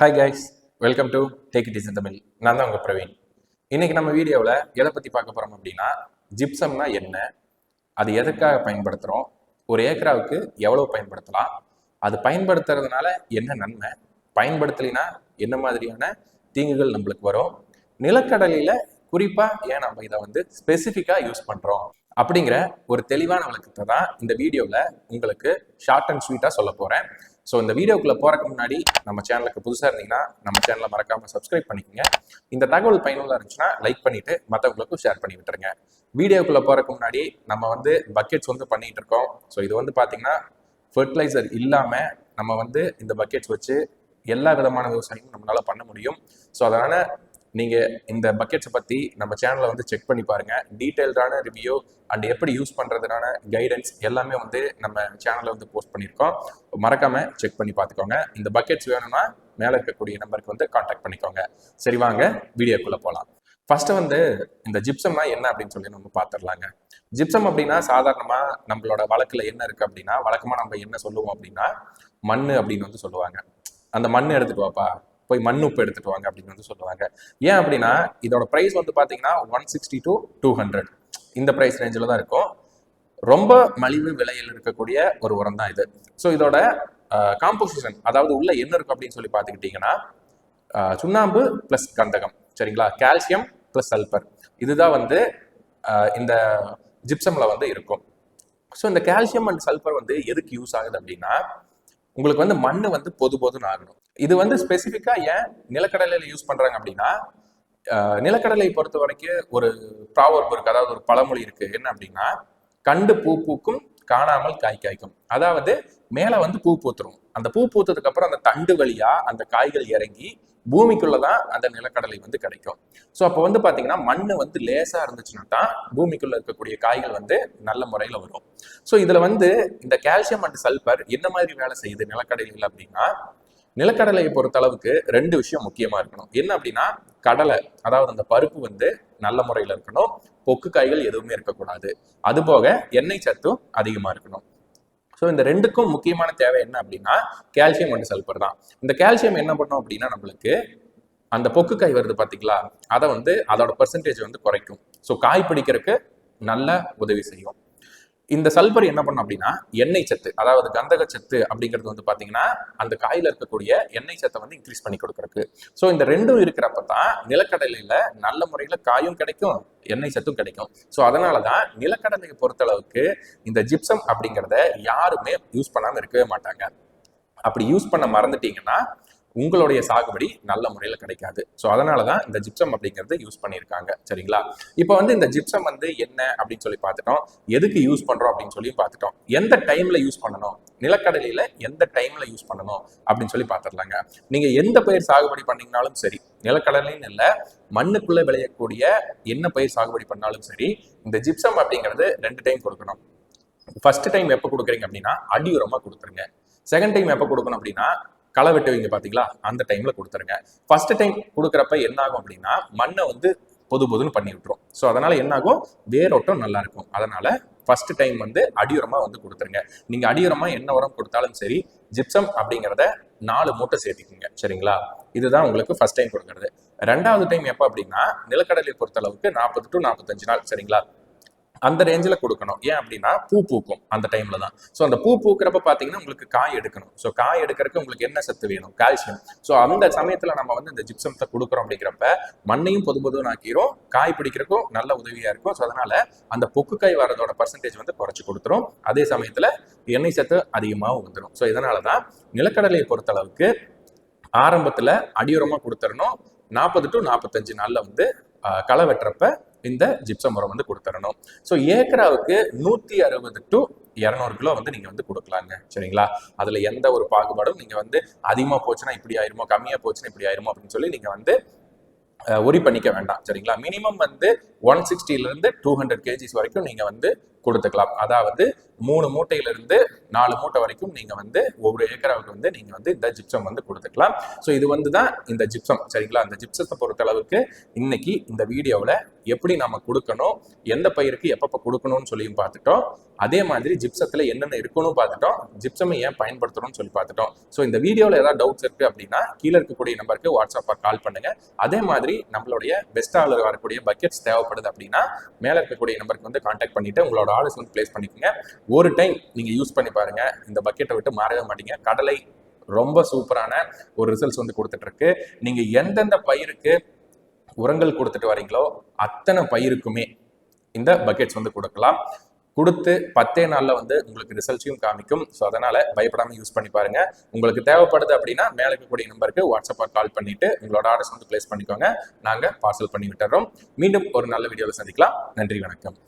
Hi guys welcome to take it is Tamil நான் தான் உங்கள் பிரவீன். இன்னைக்கு நம்ம வீடியோவில் எதை பற்றி பார்க்க போகிறோம் அப்படின்னா ஜிப்சம்னா என்ன? அது எதுக்காக பயன்படுத்துகிறோம் ஒரு ஏக்கராவுக்கு எவ்வளோ பயன்படுத்தலாம்? அது பயன்படுத்துறதுனால என்ன நன்மை? பயன்படுத்தலைன்னா என்ன மாதிரியான தீங்குகள் நம்மளுக்கு வரும்? நிலக்கடலையில் குறிப்பாக ஏன் நம்ம இதை வந்து ஸ்பெசிஃபிக்காக யூஸ் பண்ணுறோம் அப்படிங்கிற ஒரு தெளிவான விளக்கத்தை தான் இந்த வீடியோவில் உங்களுக்கு ஷார்ட் அண்ட் ஸ்வீட்டாக சொல்ல போகிறேன் ஸோ இந்த வீடியோக்குள்ளே போகிறக்கு முன்னாடி நம்ம சேனலுக்கு புதுசாக இருந்தீங்கன்னா நம்ம சேனலை மறக்காமல் சப்ஸ்கிரைப் பண்ணிக்கோங்க. இந்த தகவல் பயனுள்ளதாக இருந்துச்சுன்னா லைக் பண்ணிவிட்டு மற்றவங்களுக்கும் ஷேர் பண்ணி விட்டுருங்க. வீடியோக்குள்ளே போகிறக்கு முன்னாடி நம்ம வந்து பக்கெட்ஸ் வந்து பண்ணிகிட்டு இருக்கோம். ஸோ இது வந்து பார்த்திங்கன்னா ஃபர்டிலைசர் இல்லாமல் நம்ம வந்து இந்த பக்கெட்ஸ் வச்சு எல்லா விதமான விவசாயமும் நம்மளால பண்ண முடியும். ஸோ அதனால் நீங்கள் இந்த பக்கெட்ஸை பற்றி நம்ம சேனலை வந்து செக் பண்ணி பாருங்கள் டீட்டெயில்டான ரிவ்யூ அண்ட் எப்படி யூஸ் பண்ணுறதுனான கைடன்ஸ் எல்லாமே வந்து நம்ம சேனலில் வந்து போஸ்ட் பண்ணியிருக்கோம். மறக்காமல் செக் பண்ணி பார்த்துக்கோங்க. இந்த பக்கெட்ஸ் வேணும்னா மேலே இருக்கக்கூடிய நம்பருக்கு வந்து காண்டாக்ட் பண்ணிக்கோங்க. சரி வாங்க வீடியோக்குள்ளே போகலாம் ஃபர்ஸ்ட் வந்து இந்த ஜிப்சம்னா என்ன அப்படின்னு சொல்லி நம்ம பார்த்துடலாங்க. ஜிப்சம் அப்படின்னா சாதாரணமாக நம்மளோட வழக்கில் என்ன இருக்குது அப்படின்னா வழக்கமாக நம்ம என்ன சொல்லுவோம் அப்படின்னா மண் அப்படின்னு வந்து சொல்லுவாங்க. அந்த மண் எடுத்துட்டு வாப்பா. போய் மண் உப்பு எடுத்துட்டு வாங்க அப்படின்னு வந்து சொல்லுவாங்க. ஏன் அப்படின்னா இதோட ப்ரைஸ் வந்து பார்த்தீங்கன்னா one sixty to two hundred இந்த ப்ரைஸ் ரேஞ்சில் தான் இருக்கும். ரொம்ப மலிவு விலையில் இருக்கக்கூடிய ஒரு உரம் தான் இது. ஸோ இதோட காம்போசிஷன் அதாவது உள்ள என்ன இருக்கும் அப்படின்னு சொல்லி பார்த்துக்கிட்டிங்கன்னா சுண்ணாம்பு ப்ளஸ் கந்தகம். சரிங்களா? கால்சியம் ப்ளஸ் சல்பர் இதுதான் வந்து இந்த ஜிப்சமில் வந்து இருக்கும். ஸோ இந்த கால்சியம் அண்ட் சல்பர் வந்து எதுக்கு யூஸ் ஆகுது அப்படின்னா உங்களுக்கு வந்து மண் வந்து பொது பொதுன்னு ஆகணும். இது வந்து ஸ்பெசிஃபிக்கா ஏன் நிலக்கடலையில யூஸ் பண்றாங்க அப்படின்னா நிலக்கடலை பொறுத்த வரைக்கும் ஒரு ப்ராவர்ப் இருக்கு. அதாவது ஒரு பழமொழி இருக்கு. என்ன அப்படின்னா கண்டு பூ பூக்கும் காணாமல் காய் காய்க்கும். அதாவது மேலே வந்து பூ பூத்துரும். அந்த பூ பூத்ததுக்கு அப்புறம் அந்த தண்டு வழியா அந்த காய்கள் இறங்கி பூமிக்குள்ளதான் அந்த நிலக்கடலை வந்து கிடைக்கும். ஸோ அப்போ வந்து பாத்தீங்கன்னா மண் வந்து லேசா இருந்துச்சுன்னா தான் பூமிக்குள்ள இருக்கக்கூடிய காய்கள் வந்து நல்ல முறையில வரும். ஸோ இதுல வந்து இந்த கால்சியம் அண்ட் சல்பர் என்ன மாதிரி வேலை செய்யுது நிலக்கடலைகள் அப்படின்னா நிலக்கடலையை பொறுத்த அளவுக்கு ரெண்டு விஷயம் முக்கியமா இருக்கணும். என்ன அப்படின்னா கடலை அதாவது அந்த பருப்பு வந்து நல்ல முறையில் இருக்கணும். பொக்கு காய்கள் எதுவுமே இருக்கக்கூடாது. அது போக எண்ணெய் சத்தும் அதிகமா இருக்கணும். ஸோ இந்த ரெண்டுக்கும் முக்கியமான தேவை என்ன அப்படின்னா கால்சியம் அண்ட் சல்பர் தான். இந்த கால்சியம் என்ன பண்ணும் அப்படின்னா நம்மளுக்கு அந்த பொக்கு காய் வருது பார்த்தீங்களா அதை வந்து அதோட பர்சன்டேஜ் வந்து குறைக்கும். ஸோ காய் பிடிக்கிறதுக்கு நல்ல உதவி செய்யும். இந்த சல்பர் என்ன பண்ணும் அப்படின்னா எண்ணெய் சத்து அதாவது கந்தக சத்து அப்படிங்கிறது வந்து பார்த்தீங்கன்னா அந்த காயில் இருக்கக்கூடிய எண்ணெய் சத்தை வந்து இன்க்ரீஸ் பண்ணி கொடுக்குறக்கு ஸோ இந்த ரெண்டும் இருக்கிறப்ப தான் நிலக்கடலையில் நல்ல முறையில் காயும் கிடைக்கும் எண்ணெய் சத்தும் கிடைக்கும். ஸோ அதனால தான் நிலக்கடலையை பொறுத்தளவுக்கு இந்த ஜிப்சம் அப்படிங்கிறத யாருமே யூஸ் பண்ணாமல் இருக்கவே மாட்டாங்க. அப்படி யூஸ் பண்ண மறந்துட்டீங்கன்னா உங்களுடைய சாகுபடி நல்ல முறையில் கிடைக்காது. ஸோ அதனால தான் இந்த ஜிப்சம் அப்படிங்கிறது யூஸ் பண்ணியிருக்காங்க. சரிங்களா? இப்போ வந்து இந்த ஜிப்சம் வந்து என்ன அப்படின்னு சொல்லி பார்த்துட்டோம். எதுக்கு யூஸ் பண்ணுறோம் அப்படின்னு சொல்லி பார்த்துட்டோம். எந்த டைமில் யூஸ் பண்ணணும்? நிலக்கடலையில் எந்த டைமில் யூஸ் பண்ணணும்? அப்படின்னு சொல்லி பார்த்துடலாங்க. நீங்கள் எந்த பயிர் சாகுபடி பண்ணீங்கனாலும் சரி நிலக்கடலைன்னு இல்லை மண்ணுக்குள்ளே விளையக்கூடிய என்ன பயிர் சாகுபடி பண்ணாலும் சரி இந்த ஜிப்சம் அப்படிங்கிறது ரெண்டு டைம் கொடுக்கணும். ஃபர்ஸ்ட் டைம் எப்போ கொடுக்குறீங்க அப்படின்னா அடி உரமாக கொடுத்துருங்க. செகண்ட் டைம் எப்போ கொடுக்கணும் அப்படின்னா களை வெட்டுவீங்க பாத்தீங்களா? அந்த டைம்ல கொடுத்துருங்க. ஃபர்ஸ்ட் டைம் கொடுக்குறப்ப என்ன ஆகும் அப்படின்னா மண்ணை வந்து பொது பொதுன்னு பண்ணி விட்டுரும். ஸோ அதனால என்னாகும்? வேரோட்டம் நல்லா இருக்கும். அதனால ஃபர்ஸ்ட் டைம் வந்து அடியுரமா வந்து கொடுத்துருங்க. நீங்க அடியுரமா என்ன உரம் கொடுத்தாலும் சரி ஜிப்சம் அப்படிங்கிறத நாலு மூட்டை சேர்த்துக்குங்க. சரிங்களா? இதுதான் உங்களுக்கு ஃபர்ஸ்ட் டைம் கொடுக்கறது. ரெண்டாவது டைம் எப்போ அப்படின்னா நிலக்கடலை பொறுத்த அளவுக்கு நாற்பது டு நாற்பத்தஞ்சு நாள். சரிங்களா? அந்த ரேஞ்சில் கொடுக்கணும். ஏன் அப்படின்னா பூ பூக்கும் அந்த டைம்ல தான். ஸோ அந்த பூ பூக்கிறப்ப பார்த்தீங்கன்னா உங்களுக்கு காய் எடுக்கணும். ஸோ காய் எடுக்கிறதுக்கு உங்களுக்கு என்ன சத்து வேணும்? கால்சியம். ஸோ அந்த சமயத்தில் நம்ம வந்து இந்த ஜிப்சம்த்தை கொடுக்குறோம் அப்படிங்கிறப்ப மண்ணையும் பொது பொதுவும் ஆக்கிரும் காய் பிடிக்கிறக்கும் நல்ல உதவியாக இருக்கும். ஸோ அதனால அந்த பொக்கு காய் வரதோட பர்சன்டேஜ் வந்து குறைச்சி கொடுத்துரும். அதே சமயத்தில் எண்ணெய் சத்து அதிகமாகவும் வந்துடும் ஸோ இதனால தான் நிலக்கடலையை பொறுத்தளவுக்கு ஆரம்பத்தில் அடியுரமாக கொடுத்துடணும் நாற்பது டு நாற்பத்தஞ்சு நாளில் வந்து களை வெட்டுறப்ப இந்த ஜிப்சம் உரம் வந்து கொடுத்துடணும் ஸோ ஏக்கராவுக்கு நூற்றி அறுபது டு இரநூறு கிலோ வந்து நீங்கள் வந்து கொடுக்கலாங்க. சரிங்களா? அதில் எந்த ஒரு பாகுபாடும் நீங்கள் வந்து அதிகமாக போச்சுன்னா இப்படி ஆயிருமோ கம்மியாக போச்சுன்னா இப்படி ஆயிருமோ அப்படின்னு சொல்லி நீங்கள் வந்து ஒரி பண்ணிக்க வேண்டாம். சரிங்களா? மினிமம் வந்து ஒன் சிக்ஸ்டிலேருந்து டூ ஹண்ட்ரட் கேஜிஸ் வரைக்கும் நீங்கள் வந்து கொடுத்துக்கலாம். அதாவது மூணு மூட்டையிலிருந்து நாலு மூட்டை வரைக்கும் நீங்கள் வந்து ஒவ்வொரு ஏக்கராவுக்கு வந்து நீங்கள் வந்து இந்த ஜிப்சம் வந்து கொடுத்துக்கலாம். ஸோ இது வந்து தான் இந்த ஜிப்சம் சரிங்களா? அந்த ஜிப்சத்தை பொறுத்த அளவுக்கு இன்னைக்கு இந்த வீடியோவில் எப்படி நம்ம கொடுக்கணும் எந்த பயிருக்கு எப்பப்போ கொடுக்கணும்னு சொல்லியும் பார்த்துட்டோம். அதே மாதிரி ஜிப்சத்தில் என்னென்ன இருக்கணும் பார்த்துட்டோம். ஜிப்சமை ஏன் பயன்படுத்தணும்னு சொல்லி பார்த்துட்டோம். ஸோ இந்த வீடியோவில் ஏதாவது டவுட்ஸ் இருக்குது அப்படின்னா கீழே இருக்கக்கூடிய நம்பருக்கு வாட்ஸ்அப்பாக கால் பண்ணுங்கள் அதே மாதிரி நம்மளுடைய பெஸ்ட்டாவில் வரக்கூடிய பக்கெட்ஸ் தேவைப்படுது அப்படின்னா மேலே இருக்கக்கூடிய நம்பருக்கு வந்து கான்டாக்ட் பண்ணிவிட்டு உங்களோட ஆர்டர்ஸ் வந்து ப்ளேஸ் பண்ணிக்கோங்க. ஒரு டைம் நீங்கள் யூஸ் பண்ணி பாருங்கள் இந்த பக்கெட்டை விட்டு மாறவே மாட்டீங்க. கடலை ரொம்ப சூப்பரான ஒரு ரிசல்ட்ஸ் வந்து கொடுத்துட்ருக்கு நீங்கள் எந்தெந்த பயிருக்கு உரங்கள் கொடுத்துட்டு வரீங்களோ அத்தனை பயிருக்குமே இந்த பக்கெட்ஸ் வந்து கொடுக்கலாம். கொடுத்து பத்தே நாளில் வந்து உங்களுக்கு ரிசல்ட்ஸையும் காமிக்கும். ஸோ அதனால் பயப்படாமல் யூஸ் பண்ணி பாருங்கள் உங்களுக்கு தேவைப்படுது அப்படின்னா மேலே இருக்கக்கூடிய நம்பருக்கு வாட்ஸ்அப்பாக கால் பண்ணிவிட்டு உங்களோட ஆர்டர்ஸ் வந்து ப்ளேஸ் பண்ணிக்கோங்க. நாங்கள் பார்சல் பண்ணி விட்டுறோம். மீண்டும் ஒரு நல்ல வீடியோவில் சந்திக்கலாம். நன்றி வணக்கம்.